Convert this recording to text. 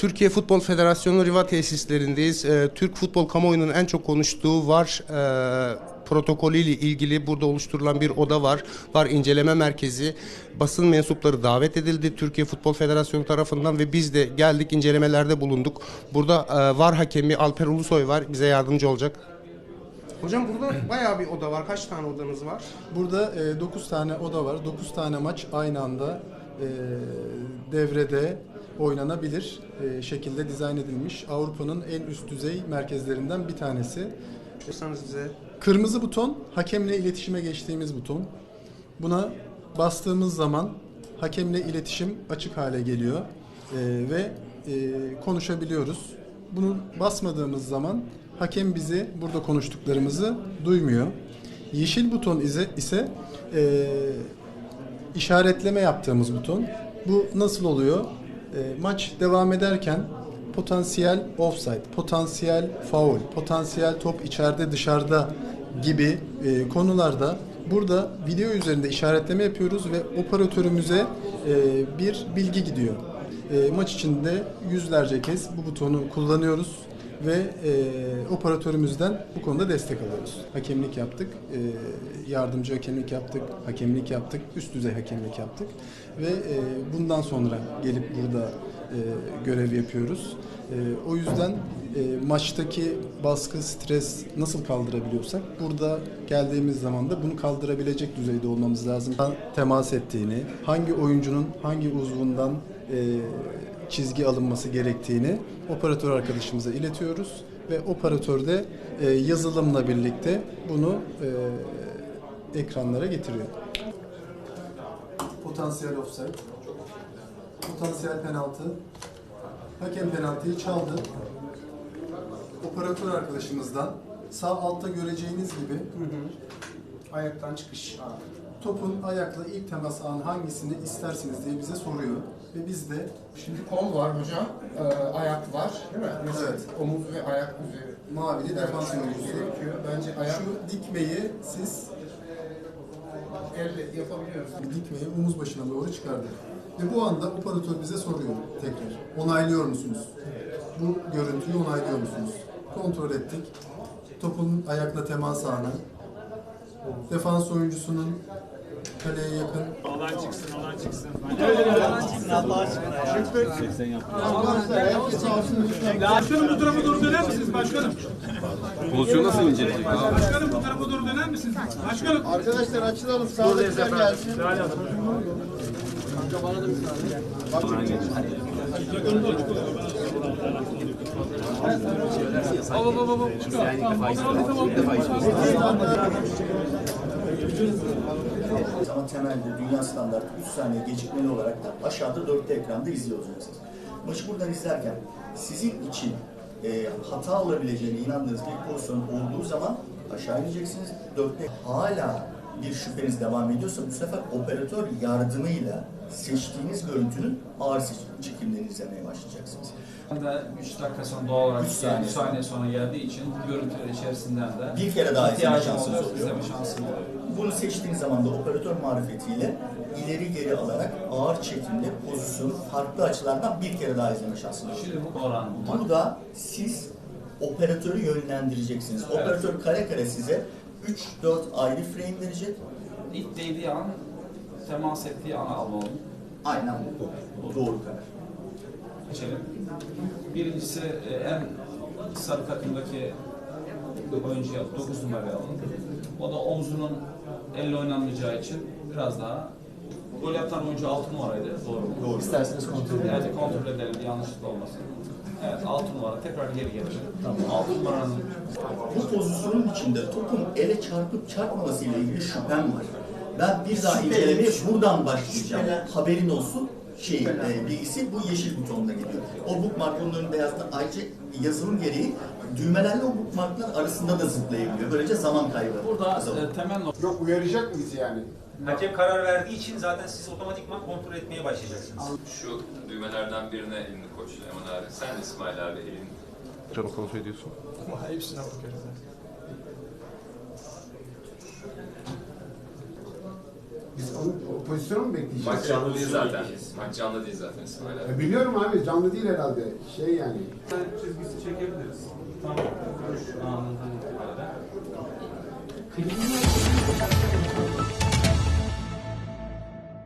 Türkiye Futbol Federasyonu Riva tesislerindeyiz. Ee, Türk futbol kamuoyunun en çok konuştuğu var e, protokolüyle ilgili burada oluşturulan bir oda var. Var inceleme merkezi. Basın mensupları davet edildi Türkiye Futbol Federasyonu tarafından ve biz de geldik incelemelerde bulunduk. Burada e, var hakemi Alper Ulusoy var. Bize yardımcı olacak. Hocam burada bayağı bir oda var. Kaç tane odanız var? Burada 9 tane oda var. 9 tane maç aynı anda e, devrede oynanabilir e, şekilde dizayn edilmiş. Avrupa'nın en üst düzey merkezlerinden bir tanesi. Bize. Kırmızı buton hakemle iletişime geçtiğimiz buton. Buna bastığımız zaman hakemle iletişim açık hale geliyor E, ve e, konuşabiliyoruz. Bunu basmadığımız zaman hakem bizi burada konuştuklarımızı duymuyor. Yeşil buton ise, ise e, işaretleme yaptığımız buton. Bu nasıl oluyor? E, maç devam ederken potansiyel offside, potansiyel foul, potansiyel top içeride dışarıda gibi e, konularda burada video üzerinde işaretleme yapıyoruz ve operatörümüze e, bir bilgi gidiyor. E, maç içinde yüzlerce kez bu butonu kullanıyoruz ve e, operatörümüzden bu konuda destek alıyoruz. Hakemlik yaptık, e, yardımcı hakemlik yaptık, hakemlik yaptık, üst düzey hakemlik yaptık ve e, bundan sonra gelip burada e, görev yapıyoruz. E, o yüzden e, maçtaki baskı, stres nasıl kaldırabiliyorsak burada geldiğimiz zaman da bunu kaldırabilecek düzeyde olmamız lazım. Temas ettiğini, hangi oyuncunun hangi uzvundan e, çizgi alınması gerektiğini operatör arkadaşımıza iletiyoruz ve operatör de e, yazılımla birlikte bunu e, ekranlara getiriyor. Potansiyel offside, potansiyel penaltı, hakem penaltıyı çaldı. Operatör arkadaşımızdan sağ altta göreceğiniz gibi Ayaktan çıkış. topun ayakla ilk temas anı hangisini istersiniz diye bize soruyor ve biz de Şimdi kol var hocam. Ee, ayak var değil mi? Evet. Omuz ve ayak üzeri. mavili defans oyuncusu gerekiyor. Bence ayak Şu dikmeyi siz elle yapabiliyoruz. dikmeyi omuz başına doğru çıkardık. Ve bu anda operatör bize soruyor tekrar. Onaylıyor musunuz? Bu görüntüyü onaylıyor musunuz? Kontrol ettik. Topun ayakla temas anı. Defans oyuncusunun kaleye yakın Başkanım bu tarafa doğru döner misiniz başkanım? Pozisyon nasıl inceleyecek abi? Başkanım bu tarafa doğru döner misiniz? Başkanım. Arkadaşlar açılalım sağdakiler gelsin. Ama temelde dünya standartı 3 saniye gecikmeli olarak da aşağıda 4'te ekranda izliyor olacaksınız. Maçı buradan izlerken sizin için e, hata olabileceğine inandığınız bir pozisyon olduğu zaman aşağı ineceksiniz. 4'te hala bir şüpheniz devam ediyorsa bu sefer operatör yardımıyla seçtiğiniz görüntünün ağır çekimlerini izlemeye başlayacaksınız. da 3 dakika sonra doğal olarak Üç saniye 3 saniye sonra geldiği için görüntüler içerisinden de Bir kere daha izleme şansınız oluyor, izleme. Bunu seçtiğiniz zaman da operatör marifetiyle ileri geri alarak ağır çekimde pozisyonu farklı açılardan bir kere daha izleme şansınız oluyor. Şimdi bu oran bu. Burada siz operatörü yönlendireceksiniz. Operatör kare kare size 3-4 ayrı frame verecek. İlk değdiği an, temas ettiği an almalım. Aynen bu. Bu doğru karar. Geçelim. Birincisi e, en sarı takımdaki oyuncuya 9 numarayı alalım. O da omzunun elle oynanmayacağı için biraz daha Gol atan oyuncu 6 numaraydı. Doğru mu? Doğru. İsterseniz kontrol edin. Evet kontrol edelim bir yanlışlık olmasın. Evet 6 numara tekrar geri gelelim. Tamam. 6 numaranın Bu pozisyonun içinde topun ele çarpıp çarpmaması ile ilgili şüphem var. Ben bir daha incelemeye buradan başlayacağım. Haberin olsun şey e, bilgisi bu yeşil butonuna gidiyor. O bookmark onun önünde yazdı. Ayrıca yazılım gereği düğmelerle o bookmarklar arasında da zıplayabiliyor. Böylece zaman kaybı. burada e, temel nokta Yok uyaracak mıyız yani? Hakem karar verdiği için zaten siz otomatikman kontrol etmeye başlayacaksınız. Şu düğmelerden birine elini koy Süleyman abi. Sen de İsmail abi elini. Canı kontrol ediyorsun. Biz o- pozisyonu mu bekleyeceğiz? Maç canlı değil zaten. Maç canlı değil zaten İsmail abi. E, biliyorum abi canlı değil herhalde. Şey yani. çizgisi çekebiliriz. Tam görüş anından itibaren.